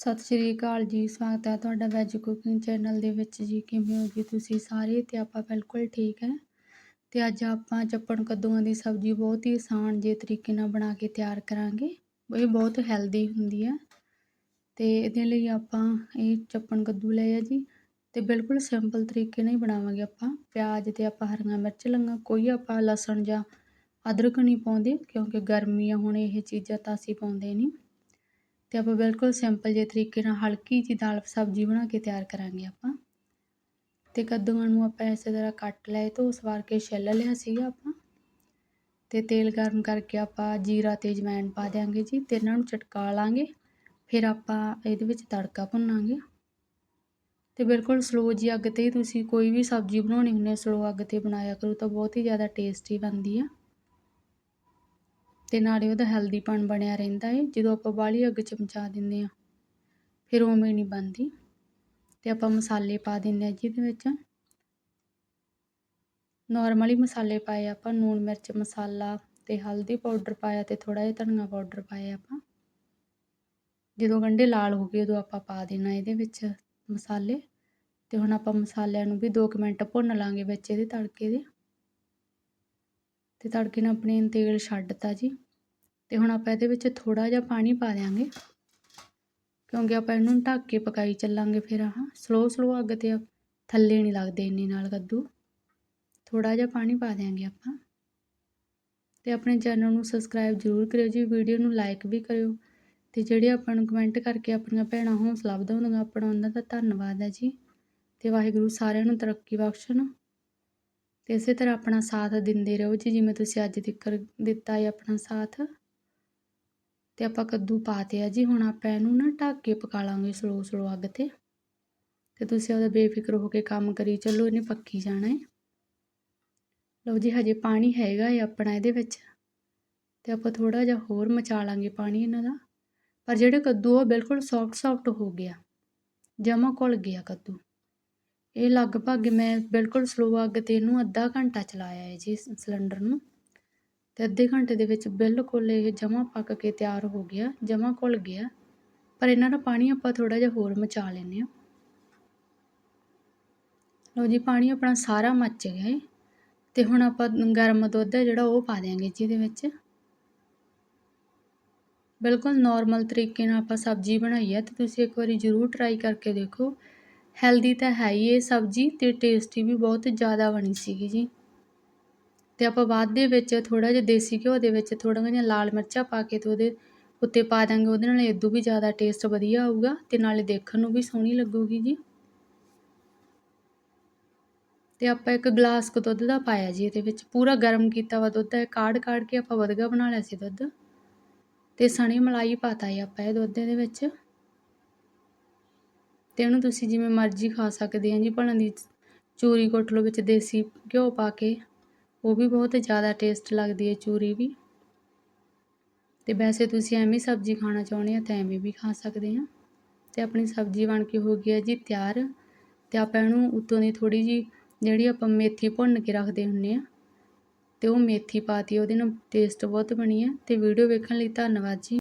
ਸਤਿ ਸ਼੍ਰੀ ਅਕਾਲ ਜੀ, ਸਵਾਗਤ ਹੈ ਤੁਹਾਡਾ ਵੈਜ ਕੁਕਿੰਗ ਚੈਨਲ ਦੇ ਵਿੱਚ ਜੀ। ਕਿਵੇਂ ਹੋ ਜੀ ਤੁਸੀਂ ਸਾਰੇ? ਤੇ ਆਪਾਂ ਬਿਲਕੁਲ ਠੀਕ ਹੈ। ਤੇ ਅੱਜ ਆਪਾਂ ਚੱਪਣ ਕੱਦੂਆਂ ਦੀ ਸਬਜ਼ੀ ਬਹੁਤ ਹੀ ਆਸਾਨ ਜੇ ਤਰੀਕੇ ਨਾਲ ਬਣਾ ਕੇ ਤਿਆਰ ਕਰਾਂਗੇ। ਇਹ ਬਹੁਤ ਹੈਲਦੀ ਹੁੰਦੀ ਹੈ। ਤੇ ਇਹਦੇ ਲਈ ਆਪਾਂ ਇਹ ਚੱਪਣ ਕੱਦੂ ਲਏ ਆ ਜੀ। ਤੇ ਬਿਲਕੁਲ ਸਿੰਪਲ ਤਰੀਕੇ ਨਾਲ ਹੀ ਬਣਾਵਾਂਗੇ ਆਪਾਂ। ਪਿਆਜ਼ ਤੇ ਆਪਾਂ ਹਰੀਆਂ ਮਿਰਚ ਲੰਗਾ, ਕੋਈ ਆਪਾਂ ਲਸਣ ਜਾਂ ਅਦਰਕ ਨਹੀਂ ਪਾਉਂਦੇ ਕਿਉਂਕਿ ਗਰਮੀ ਆ, ਹੁਣ ਇਹ ਚੀਜ਼ਾਂ ਤਾਂ ਅਸੀਂ ਪਾਉਂਦੇ ਨਹੀਂ। ਤੇ ਆਪਾਂ ਬਿਲਕੁਲ ਸਿੰਪਲ ਜਿਹੇ ਤਰੀਕੇ ਨਾਲ ਹਲਕੀ ਜਿਹੀ ਦਾਲ ਸਬਜ਼ੀ ਬਣਾ ਕੇ ਤਿਆਰ ਕਰਾਂਗੇ ਆਪਾਂ। ਤੇ ਕੱਦੂਆਂ ਨੂੰ ਆਪਾਂ ਇਸੇ ਤਰ੍ਹਾਂ ਕੱਟ ਲਏ ਧੋ ਸਵਾਰ ਕੇ ਛਿੱਲ ਲਿਆ ਸੀਗਾ ਆਪਾਂ। ਤੇ ਤੇਲ ਗਰਮ ਕਰਕੇ ਆਪਾਂ ਜੀਰਾ ਤੇ ਜਮੈਨ ਪਾ ਦਿਆਂਗੇ ਜੀ ਤੇ ਇਹਨਾਂ ਨੂੰ ਚਟਕਾ ਲਾਂਗੇ। ਫਿਰ ਆਪਾਂ ਇਹਦੇ ਵਿੱਚ ਤੜਕਾ ਭੁੰਨਾਂਗੇ। ਤੇ ਬਿਲਕੁਲ ਸਲੋ ਜੀ ਅੱਗ ਤੇ ਤੁਸੀਂ ਕੋਈ ਵੀ ਸਬਜ਼ੀ ਬਣਾਉਣੀ ਹੁੰਦੀ ਸਲੋ ਅੱਗ ਤੇ ਬਣਾਇਆ ਕਰੋ ਤਾਂ ਬਹੁਤ ਹੀ ਜ਼ਿਆਦਾ ਟੇਸਟੀ ਬਣਦੀ ਆ। ਅਤੇ ਨਾਲੇ ਉਹਦਾ ਹੈਲਦੀਪਣ ਬਣਿਆ ਰਹਿੰਦਾ ਹੈ ਜਦੋਂ ਆਪਾਂ ਬਾਹਲੀ ਅੱਗ ਚਮਚਾ ਦਿੰਦੇ ਹਾਂ, ਫਿਰ ਉਵੇਂ ਨਹੀਂ ਬਣਦੀ। ਅਤੇ ਆਪਾਂ ਮਸਾਲੇ ਪਾ ਦਿੰਦੇ ਹਾਂ ਜਿਹਦੇ ਵਿੱਚ। ਨਾਰਮਲੀ ਮਸਾਲੇ ਪਾਏ ਆਪਾਂ ਲੂਣ ਮਿਰਚ ਮਸਾਲਾ ਅਤੇ ਹਲਦੀ ਪਾਊਡਰ ਪਾਇਆ ਅਤੇ ਥੋੜ੍ਹਾ ਜਿਹਾ ਧਨੀਆ ਪਾਊਡਰ ਪਾਇਆ ਆਪਾਂ। ਜਦੋਂ ਗੰਢੇ ਲਾਲ ਹੋ ਗਏ, ਉਦੋਂ ਆਪਾਂ ਪਾ ਦੇਣਾ ਇਹਦੇ ਵਿੱਚ ਮਸਾਲੇ। ਅਤੇ ਹੁਣ ਆਪਾਂ ਮਸਾਲਿਆਂ ਨੂੰ ਵੀ ਦੋ ਕੁ ਮਿੰਟ ਭੁੰਨ ਲਾਂਗੇ ਵਿੱਚ ਇਹਦੇ ਤੜਕੇ ਦੇ। ਅਤੇ ਤੜਕੇ ਨਾਲ ਆਪਣੇ ਤੇਲ ਛੱਡਤਾ ਜੀ। ਅਤੇ ਹੁਣ ਆਪਾਂ ਇਹਦੇ ਵਿੱਚ ਥੋੜ੍ਹਾ ਜਿਹਾ ਪਾਣੀ ਪਾ ਦਿਆਂਗੇ। ਕਿਉਂਕਿ ਆਪਾਂ ਇਹਨੂੰ ਢੱਕ ਕੇ ਪਕਾਈ ਚੱਲਾਂਗੇ ਫਿਰ ਆਹ। ਸਲੋ ਸਲੋ ਅੱਗ ਤੇ ਥੱਲੇ ਨਹੀਂ ਲੱਗਦੇ ਇੰਨੇ ਨਾਲ ਕੱਦੂ। ਥੋੜਾ ਜਿਹਾ ਪਾਣੀ ਪਾ ਦਿਆਂਗੇ ਆਪਾਂ। ਤੇ ਆਪਣੇ ਚੈਨਲ ਨੂੰ ਸਬਸਕ੍ਰਾਈਬ ਜ਼ਰੂਰ ਕਰਿਓ ਜੀ। ਵੀਡੀਓ ਨੂੰ ਲਾਈਕ ਵੀ ਕਰਿਓ। ਤੇ ਜਿਹੜੇ ਆਪਾਂ ਨੂੰ ਕਮੈਂਟ ਕਰਕੇ ਆਪਣੀਆਂ ਭੈਣਾਂ ਹੌਸਲਾ ਵਧਾਉਂਦੀਆਂ ਆਪਣਾ ਉਹਨਾਂ ਦਾ ਧੰਨਵਾਦ ਹੈ ਜੀ। ਤੇ ਵਾਹਿਗੁਰੂ ਸਾਰਿਆਂ ਨੂੰ ਤਰੱਕੀ ਬਖਸ਼ਣ। ਤੇ ਇਸੇ ਤਰ੍ਹਾਂ ਆਪਣਾ ਸਾਥ ਦਿੰਦੇ ਰਹੋ ਜੀ, ਜਿਵੇਂ ਤੁਸੀਂ ਅੱਜ ਤੱਕ ਦਿੱਤਾ ਹੈ ਆਪਣਾ ਸਾਥ। ਅਤੇ ਆਪਾਂ ਕੱਦੂ ਪਾਤੇ ਆ ਜੀ, ਹੁਣ ਆਪਾਂ ਇਹਨੂੰ ਨਾ ਢੱਕ ਕੇ ਪਕਾ ਲਾਂਗੇ ਸਲੋ ਸਲੋ ਅੱਗ ਤੇ। ਤੇ ਤੁਸੀਂ ਉਹਦਾ ਬੇਫਿਕਰ ਹੋ ਕੇ ਕੰਮ ਕਰੀ ਚੱਲੋ, ਇਹਨੇ ਪੱਕੀ ਜਾਣਾ ਹੈ। ਲਓ ਜੀ, ਹਜੇ ਪਾਣੀ ਹੈਗਾ ਹੈ ਆਪਣਾ ਇਹਦੇ ਵਿੱਚ। ਤੇ ਆਪਾਂ ਥੋੜਾ ਜਿਹਾ ਹੋਰ ਮਚਾ ਲਾਂਗੇ ਪਾਣੀ ਇਹਨਾਂ ਦਾ। ਪਰ ਜਿਹੜੇ ਕੱਦੂ ਉਹ ਬਿਲਕੁਲ ਸੌਫਟ ਸੌਫਟ ਹੋ ਗਿਆ। ਜਮਾ ਘੁਲ ਗਿਆ ਕੱਦੂ। ਇਹ ਲਗਭਗ ਮੈਂ ਬਿਲਕੁਲ ਸਲੋ ਅੱਗ ਤੇ ਇਹਨੂੰ ਅੱਧਾ ਘੰਟਾ ਚਲਾਇਆ ਹੈ ਜੀ ਸਿਲੰਡਰ ਨੂੰ। ਅਤੇ ਅੱਧੇ ਘੰਟੇ ਦੇ ਵਿੱਚ ਬਿਲਕੁਲ ਇਹ ਜਮਾ ਪੱਕ ਕੇ ਤਿਆਰ ਹੋ ਗਿਆ ਜਮਾ ਘੁਲ ਗਿਆ। ਪਰ ਇਹਨਾਂ ਦਾ ਪਾਣੀ ਆਪਾਂ ਥੋੜ੍ਹਾ ਜਿਹਾ ਹੋਰ ਮਚਾ ਲੈਂਦੇ ਹਾਂ। ਲਓ ਜੀ, ਪਾਣੀ ਆਪਣਾ ਸਾਰਾ ਮੱਚ ਗਿਆ ਹੈ ਤੇ ਹੁਣ ਆਪਾਂ ਗਰਮ ਦੁੱਧ ਹੈ ਜਿਹੜਾ ਉਹ ਪਾ ਦੇਾਂਗੇ ਜੀ ਇਹਦੇ ਵਿੱਚ। ਬਿਲਕੁਲ ਨਾਰਮਲ ਤਰੀਕੇ ਨਾਲ ਆਪਾਂ ਸਬਜ਼ੀ ਬਣਾਈ ਹੈ ਤੇ ਤੁਸੀਂ ਇੱਕ ਵਾਰੀ ਜ਼ਰੂਰ ਟਰਾਈ ਕਰਕੇ ਦੇਖੋ। ਹੈਲਦੀ ਤਾਂ ਹੈ ਹੀ ਇਹ ਸਬਜ਼ੀ ਅਤੇ ਟੇਸਟੀ ਵੀ ਬਹੁਤ ਜ਼ਿਆਦਾ ਬਣੀ ਸੀਗੀ ਜੀ। ਅਤੇ ਆਪਾਂ ਬਾਅਦ ਦੇ ਵਿੱਚ ਥੋੜ੍ਹਾ ਜਿਹਾ ਦੇਸੀ ਘਿਓ ਦੇ ਵਿੱਚ ਥੋੜਾ ਜਿਹਾ ਲਾਲ ਮਿਰਚਾਂ ਪਾ ਕੇ ਤੇ ਉਹਦੇ ਉੱਤੇ ਪਾ ਦਾਂਗੇ, ਉਹਦੇ ਨਾਲ ਇਦੋਂ ਵੀ ਜ਼ਿਆਦਾ ਟੇਸਟ ਵਧੀਆ ਆਊਗਾ ਅਤੇ ਨਾਲੇ ਦੇਖਣ ਨੂੰ ਵੀ ਸੋਹਣੀ ਲੱਗੂਗੀ ਜੀ। ਅਤੇ ਆਪਾਂ ਇੱਕ ਗਲਾਸ ਕੁ ਦੁੱਧ ਦਾ ਪਾਇਆ ਜੀ ਇਹਦੇ ਵਿੱਚ, ਪੂਰਾ ਗਰਮ ਕੀਤਾ ਵਾ ਦੁੱਧ ਹੈ ਕਾੜ ਕਾੜ ਕੇ ਆਪਾਂ ਵਧਗਾ ਬਣਾ ਲਿਆ ਸੀ ਦੁੱਧ। ਅਤੇ ਸਣੀ ਮਲਾਈ ਪਾਤਾ ਜੀ ਆਪਾਂ ਇਹ ਦੁੱਧ ਦੇ ਵਿੱਚ। ਅਤੇ ਇਹਨੂੰ ਤੁਸੀਂ ਜਿਵੇਂ ਮਰਜ਼ੀ ਖਾ ਸਕਦੇ ਹਾਂ ਜੀ ਭਲਾਂ ਦੀ ਚੂਰੀ ਕੁੱਟ ਲਓ ਵਿੱਚ ਦੇਸੀ ਘਿਓ ਪਾ ਕੇ, ਉਹ ਵੀ ਬਹੁਤ ਜ਼ਿਆਦਾ ਟੇਸਟ ਲੱਗਦੀ ਹੈ ਚੂਰੀ ਵੀ। ਅਤੇ ਵੈਸੇ ਤੁਸੀਂ ਐਵੇਂ ਸਬਜ਼ੀ ਖਾਣਾ ਚਾਹੁੰਦੇ ਆ ਤਾਂ ਐਵੇਂ ਵੀ ਖਾ ਸਕਦੇ ਹਾਂ ਅਤੇ ਆਪਣੀ ਸਬਜ਼ੀ ਬਣ ਕੇ ਹੋ ਗਈ ਹੈ ਜੀ ਤਿਆਰ ਅਤੇ ਆਪਾਂ ਇਹਨੂੰ ਉੱਤੋਂ ਦੀ ਥੋੜ੍ਹੀ ਜੀ ਜਿਹੜੀ ਆਪਾਂ ਮੇਥੀ ਭੁੰਨ ਕੇ ਰੱਖਦੇ ਹੁੰਨੇ ਆ ਅਤੇ ਉਹ ਮੇਥੀ ਪਾਤੀ ਉਹਦੇ ਨਾਲ ਟੇਸਟ ਬਹੁਤ ਬਣੀ ਹੈ। ਅਤੇ ਵੀਡੀਓ ਵੇਖਣ ਲਈ ਧੰਨਵਾਦ ਜੀ।